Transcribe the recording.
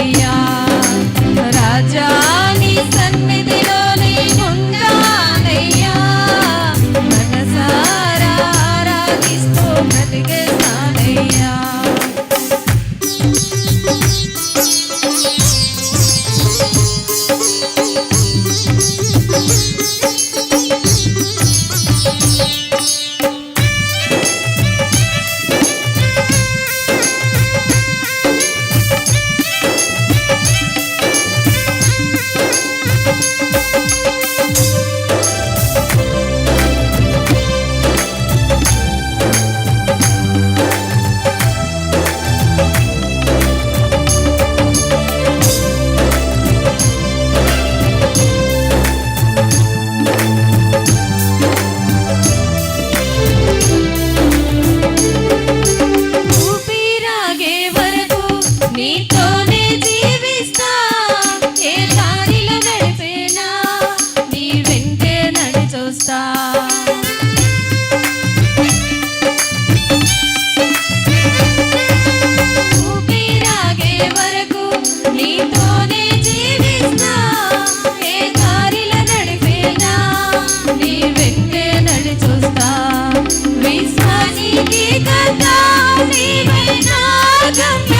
బ్రతికేస్తానయ్యా రాజా నీ సన్నిధిలోనే ఉంటానయ్యా మనసారా ఆరాధిస్తూ బ్రతికేస్తానయ్యా Adam.